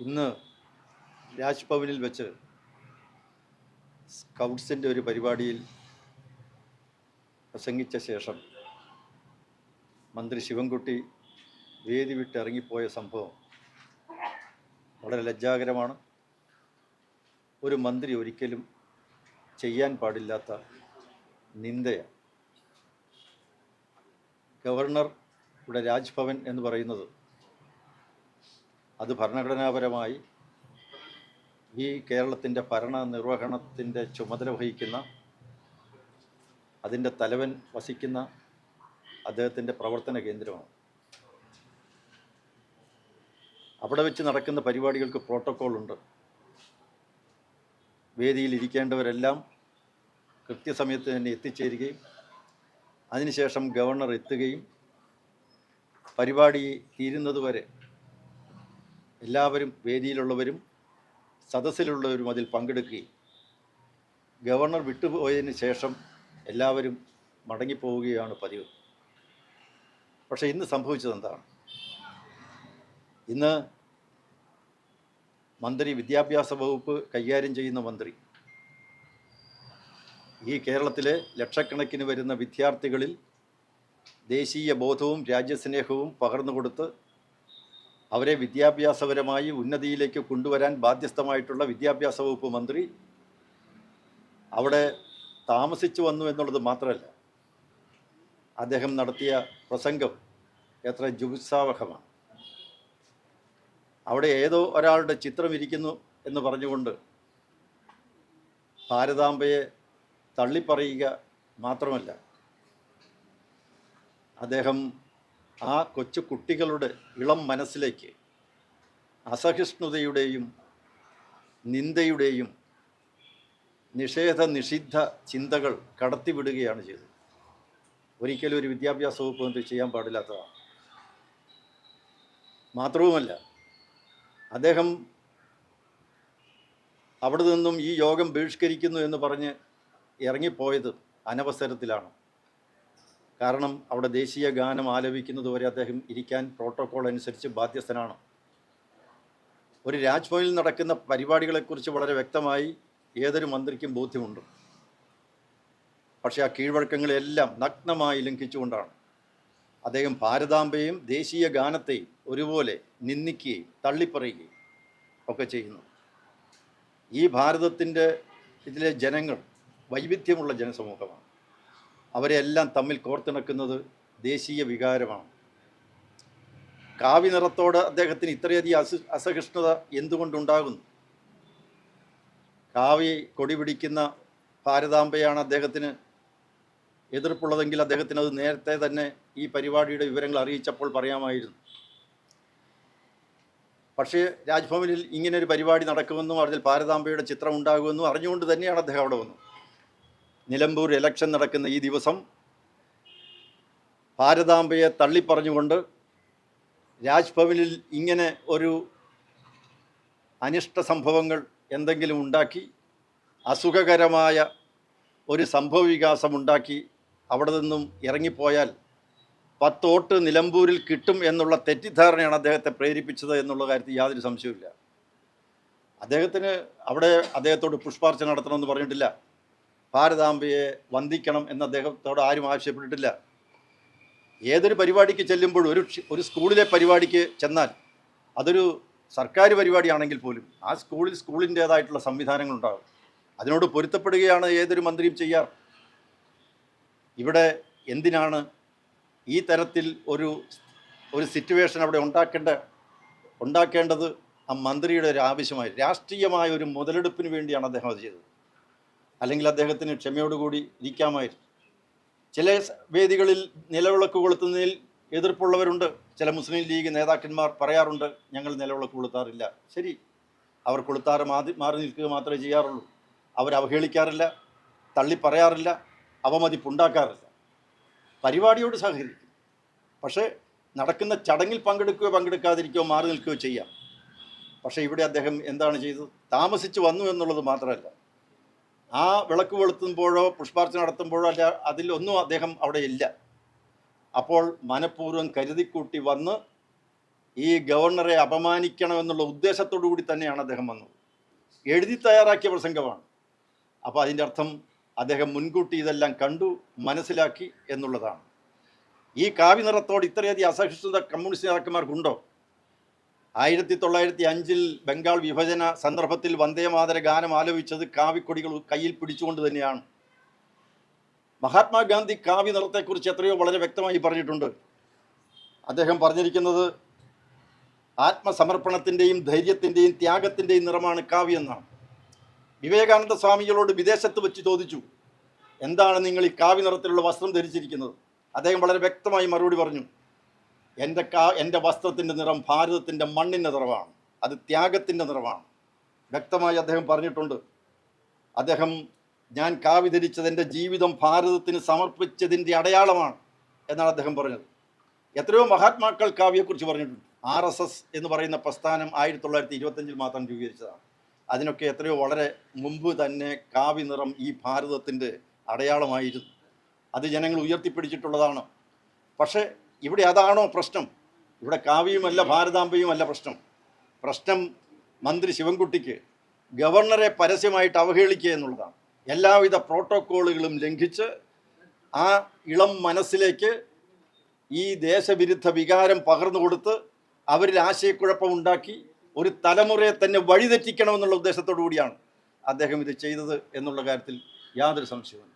ഇന്ന് രാജ്ഭവനിൽ വെച്ച് സ്കൗട്ട്സിന്റെ ഒരു പരിപാടിയിൽ പ്രസംഗിച്ച ശേഷം മന്ത്രി ശിവൻകുട്ടി വേദി വിട്ട് ഇറങ്ങിപ്പോയ സംഭവം വളരെ ലജ്ജാകരമാണ്. ഒരു മന്ത്രി ഒരിക്കലും ചെയ്യാൻ പാടില്ലാത്ത നിന്ദയാണ്. ഗവർണർ ഇവിടെ രാജ്ഭവൻ എന്ന് പറയുന്നത് അത് ഭരണഘടനാപരമായി ഈ കേരളത്തിന്റെ ഭരണ നിർവഹണത്തിന്റെ ചുമതല വഹിക്കുന്ന അതിന്റെ തലവൻ വസിക്കുന്ന അദ്ദേഹത്തിന്റെ പ്രവർത്തന കേന്ദ്രമാണ്. അവിടെ വെച്ച് നടക്കുന്ന പരിപാടികൾക്ക് പ്രോട്ടോക്കോൾ ഉണ്ട് വേദിയിൽ ഇരിക്കേണ്ടവരെല്ലാം കൃത്യസമയത്ത് തന്നെ എത്തിച്ചേരുകയും അതിനുശേഷം ഗവർണർ എത്തുകയും പരിപാടി തീരുന്നതുവരെ എല്ലാവരും വേദിയിലുള്ളവരും സദസ്സിലുള്ളവരും അതിൽ പങ്കെടുക്കുകയും ഗവർണർ വിട്ടുപോയതിന് ശേഷം എല്ലാവരും മടങ്ങിപ്പോവുകയാണ് പതിവ്. പക്ഷേ ഇന്ന് സംഭവിച്ചത് എന്താണ് ഇന്ന് മന്ത്രി വിദ്യാഭ്യാസ വകുപ്പ് കൈകാര്യം ചെയ്യുന്ന മന്ത്രി ഈ കേരളത്തിലെ ലക്ഷക്കണക്കിന് വരുന്ന വിദ്യാർത്ഥികളിൽ ദേശീയ ബോധവും രാജ്യസ്നേഹവും പകർന്നു കൊടുത്ത് അവരെ വിദ്യാഭ്യാസപരമായി ഉന്നതിയിലേക്ക് കൊണ്ടുവരാൻ ബാധ്യസ്ഥമായിട്ടുള്ള വിദ്യാഭ്യാസ വകുപ്പ് മന്ത്രി അവിടെ താമസിച്ചു വന്നു എന്നുള്ളത് മാത്രമല്ല അദ്ദേഹം നടത്തിയ പ്രസംഗം എത്ര ജുഗുത്സാവഹമാണ്. അവിടെ ഏതോ ഒരാളുടെ ചിത്രം ഇരിക്കുന്നു എന്ന് പറഞ്ഞുകൊണ്ട് ഭാരതാംബയെ തള്ളിപ്പറയുക മാത്രമല്ല അദ്ദേഹം ആ കൊച്ചു കുട്ടികളുടെ ഇളം മനസ്സിലേക്ക് അസഹിഷ്ണുതയുടെയും നിന്ദയുടെയും നിഷേധ നിഷിദ്ധ ചിന്തകൾ കടത്തിവിടുകയാണ് ചെയ്തത്. ഒരിക്കലും ഒരു വിദ്യാഭ്യാസ വകുപ്പ് മന്ത്രി ചെയ്യാൻ പാടില്ലാത്തതാണ്. മാത്രവുമല്ല അദ്ദേഹം അവിടെ നിന്നും ഈ യോഗം ബഹിഷ്കരിക്കുന്നു എന്ന് പറഞ്ഞ് ഇറങ്ങിപ്പോയത് അനവസരത്തിലാണ്. കാരണം അവിടെ ദേശീയ ഗാനം ആലപിക്കുന്നത് വരെ അദ്ദേഹം ഇരിക്കാൻ പ്രോട്ടോകോൾ അനുസരിച്ച് ബാധ്യസ്ഥനാണ്. ഒരു രാജ്ഭവനിൽ നടക്കുന്ന പരിപാടികളെക്കുറിച്ച് വളരെ വ്യക്തമായി ഏതൊരു മന്ത്രിക്കും ബോധ്യമുണ്ട്. പക്ഷേ ആ കീഴ്വഴക്കങ്ങളെല്ലാം നഗ്നമായി ലംഘിച്ചുകൊണ്ടാണ്. അദ്ദേഹം ഭാരതാംബയും ദേശീയ ഗാനത്തെയും ഒരുപോലെ നിന്ദിക്കുകയും തള്ളിപ്പറയുകയും ഒക്കെ ചെയ്യുന്നു. ഈ ഭാരതത്തിന്റെ ഇതിലെ ജനങ്ങൾ വൈവിധ്യമുള്ള ജനസമൂഹമാണ്. അവരെ എല്ലാം തമ്മിൽ കോർത്തിണക്കുന്നത് ദേശീയ വികാരമാണ്. കാവ്യ നിറത്തോട് അദ്ദേഹത്തിന് ഇത്രയധികം അസ അസഹിഷ്ണുത എന്തുകൊണ്ടുണ്ടാകുന്നു? കാവി കൊടി പിടിക്കുന്ന ഭാരതാംബയാണ് അദ്ദേഹത്തിന് എതിർപ്പുള്ളതെങ്കിൽ അദ്ദേഹത്തിന് അത് നേരത്തെ തന്നെ ഈ പരിപാടിയുടെ വിവരങ്ങൾ അറിയിച്ചപ്പോൾ പറയാമായിരുന്നു. പക്ഷേ രാജ്ഭവനിൽ ഇങ്ങനെ ഒരു പരിപാടി നടക്കുമെന്നും അതിൽ ഭാരതാംബയുടെ ചിത്രം ഉണ്ടാകുമെന്നും അറിഞ്ഞുകൊണ്ട് തന്നെയാണ് അദ്ദേഹം അവിടെ വന്നത്. നിലമ്പൂർ ഇലക്ഷൻ നടക്കുന്ന ഈ ദിവസം ഭാരതാംബയെ തള്ളിപ്പറഞ്ഞുകൊണ്ട് രാജ്ഭവനിൽ ഇങ്ങനെ ഒരു അനിഷ്ട സംഭവങ്ങൾ എന്തെങ്കിലും ഉണ്ടാക്കി അസുഖകരമായ ഒരു സംഭവവികാസം ഉണ്ടാക്കി അവിടെ നിന്നും ഇറങ്ങിപ്പോയാൽ പത്തോട്ട് നിലമ്പൂരിൽ കിട്ടും എന്നുള്ള തെറ്റിദ്ധാരണയാണ് അദ്ദേഹത്തെ പ്രേരിപ്പിച്ചത് എന്നുള്ള കാര്യത്തിൽ യാതൊരു സംശയവുമില്ല. അദ്ദേഹത്തിന് അവിടെ അദ്ദേഹത്തോട് പുഷ്പാർച്ച നടത്തണമെന്ന് പറഞ്ഞിട്ടില്ല. ഭാരതാംബയെ വന്ദിക്കണം എന്ന് അദ്ദേഹത്തോട് ആരും ആവശ്യപ്പെട്ടിട്ടില്ല. ഏതൊരു പരിപാടിക്ക് ചെല്ലുമ്പോൾ ഒരു ഒരു സ്കൂളിലെ പരിപാടിക്ക് ചെന്നാൽ അതൊരു സർക്കാർ പരിപാടിയാണെങ്കിൽ പോലും ആ സ്കൂളിൽ സ്കൂളിന്റേതായിട്ടുള്ള സംവിധാനങ്ങളുണ്ടാകും. അതിനോട് പൊരുത്തപ്പെടുകയാണ് ഏതൊരു മന്ത്രിയും ചെയ്യാറ് ഇവിടെ എന്തിനാണ് ഈ തരത്തിൽ ഒരു ഒരു സിറ്റുവേഷൻ അവിടെ ഉണ്ടാക്കേണ്ട ഉണ്ടാക്കേണ്ടത് ആ മന്ത്രിയുടെ ഒരു ആവശ്യമായി രാഷ്ട്രീയമായ ഒരു മുതലെടുപ്പിന് വേണ്ടിയാണ് അദ്ദേഹം അത് ചെയ്തത്. അല്ലെങ്കിൽ അദ്ദേഹത്തിന് ക്ഷമയോടുകൂടി ഇരിക്കാമായിരുന്നു. ചില വേദികളിൽ നിലവിളക്ക് കൊളുത്തുന്നതിൽ എതിർപ്പുള്ളവരുണ്ട്. ചില മുസ്ലിം ലീഗ് നേതാക്കന്മാർ പറയാറുണ്ട് ഞങ്ങൾ നിലവിളക്ക് കൊളുത്താറില്ല. ശരി അവർ കൊളുത്താറ് മാതി മാറി നിൽക്കുക മാത്രമേ ചെയ്യാറുള്ളൂ. അവർ അവഹേളിക്കാറില്ല തള്ളി പറയാറില്ല അവമതിപ്പുണ്ടാക്കാറില്ല. പരിപാടിയോട് സഹകരിക്കും. പക്ഷേ നടക്കുന്ന ചടങ്ങിൽ പങ്കെടുക്കുകയോ പങ്കെടുക്കാതിരിക്കുകയോ മാറി നിൽക്കുകയോ ചെയ്യാം. പക്ഷേ ഇവിടെ അദ്ദേഹം എന്താണ് ചെയ്തത്? താമസിച്ച് വന്നു എന്നുള്ളത് മാത്രമല്ല. ആ വിളക്ക് കൊളുത്തുമ്പോഴോ പുഷ്പാർച്ചന നടത്തുമ്പോഴോ അല്ല അതിലൊന്നും അദ്ദേഹം അവിടെ ഇല്ല. അപ്പോൾ മനഃപൂർവം കരുതിക്കൂട്ടി വന്ന് ഈ ഗവർണറെ അപമാനിക്കണമെന്നുള്ള ഉദ്ദേശത്തോടു കൂടി തന്നെയാണ് അദ്ദേഹം വന്നത്. എഴുതി തയ്യാറാക്കിയ പ്രസംഗമാണ് അപ്പോൾ അതിന്റെ അർത്ഥം അദ്ദേഹം മുൻകൂട്ടി ഇതെല്ലാം കണ്ടു മനസ്സിലാക്കി എന്നുള്ളതാണ്. ഈ കാവ്യ നിറത്തോട് ഇത്രയധികം അസഹിഷ്ണുത കമ്മ്യൂണിസ്റ്റ് നേതാക്കന്മാർക്കുണ്ടോ? ആയിരത്തി തൊള്ളായിരത്തി അഞ്ചിൽ ബംഗാൾ വിഭജന സന്ദർഭത്തിൽ വന്ദേമാതര ഗാനം ആലോചിച്ചത് കാവിക്കൊടികൾ കയ്യിൽ പിടിച്ചുകൊണ്ട് തന്നെയാണ്. മഹാത്മാഗാന്ധി കാവ്യ നിറത്തെക്കുറിച്ച് എത്രയോ വളരെ വ്യക്തമായി പറഞ്ഞിട്ടുണ്ട്. അദ്ദേഹം പറഞ്ഞിരിക്കുന്നത് ആത്മസമർപ്പണത്തിന്റെയും ധൈര്യത്തിന്റെയും ത്യാഗത്തിന്റെയും നിറമാണ് കാവ്യ എന്നാണ്. വിവേകാനന്ദ സ്വാമികളോട് വിദേശത്ത് വെച്ച് ചോദിച്ചു എന്താണ് നിങ്ങൾ ഈ കാവ്യ നിറത്തിലുള്ള വസ്ത്രം ധരിച്ചിരിക്കുന്നത്? അദ്ദേഹം വളരെ വ്യക്തമായി മറുപടി പറഞ്ഞു എന്റെ കാ എന്റെ വസ്ത്രത്തിന്റെ നിറം ഭാരതത്തിന്റെ മണ്ണിന്റെ നിറമാണ്. അത് ത്യാഗത്തിന്റെ നിറമാണ്. വ്യക്തമായി അദ്ദേഹം പറഞ്ഞിട്ടുണ്ട്. അദ്ദേഹം ഞാൻ കാവി ധരിച്ചത് എന്റെ ജീവിതം ഭാരതത്തിന് സമർപ്പിച്ചതിന്റെ അടയാളമാണ് എന്നാണ് അദ്ദേഹം പറഞ്ഞത്. എത്രയോ മഹാത്മാക്കൾ കാവ്യയെക്കുറിച്ച് പറഞ്ഞിട്ടുണ്ട്. ആർ എസ് എസ് എന്ന് പറയുന്ന പ്രസ്ഥാനം ആയിരത്തി തൊള്ളായിരത്തി ഇരുപത്തഞ്ചിൽ മാത്രം രൂപീകരിച്ചതാണ്. അതിനൊക്കെ എത്രയോ വളരെ മുമ്പ് തന്നെ കാവ്യ നിറം ഈ ഭാരതത്തിന്റെ അടയാളമായിരുന്നു. അത് ജനങ്ങൾ ഉയർത്തിപ്പിടിച്ചിട്ടുള്ളതാണ്. പക്ഷേ ഇവിടെ അതാണോ പ്രശ്നം? ഇവിടെ കാവ്യയുമല്ല ഭാരതാംബയുമല്ല പ്രശ്നം. പ്രശ്നം മന്ത്രി ശിവൻകുട്ടിക്ക് ഗവർണറെ പരസ്യമായിട്ട് അവഹേളിക്കുക എന്നുള്ളതാണ്. എല്ലാവിധ പ്രോട്ടോക്കോളുകളും ലംഘിച്ച് ആ ഇളം മനസ്സിലേക്ക് ഈ ദേശവിരുദ്ധ വികാരം പകർന്നു കൊടുത്ത് അവരിൽ ആശയക്കുഴപ്പമുണ്ടാക്കി ഒരു തലമുറയെ തന്നെ വഴിതെറ്റിക്കണമെന്നുള്ള ഉദ്ദേശത്തോടു കൂടിയാണ് അദ്ദേഹം ഇത് ചെയ്തത് എന്നുള്ള കാര്യത്തിൽ യാതൊരു സംശയവും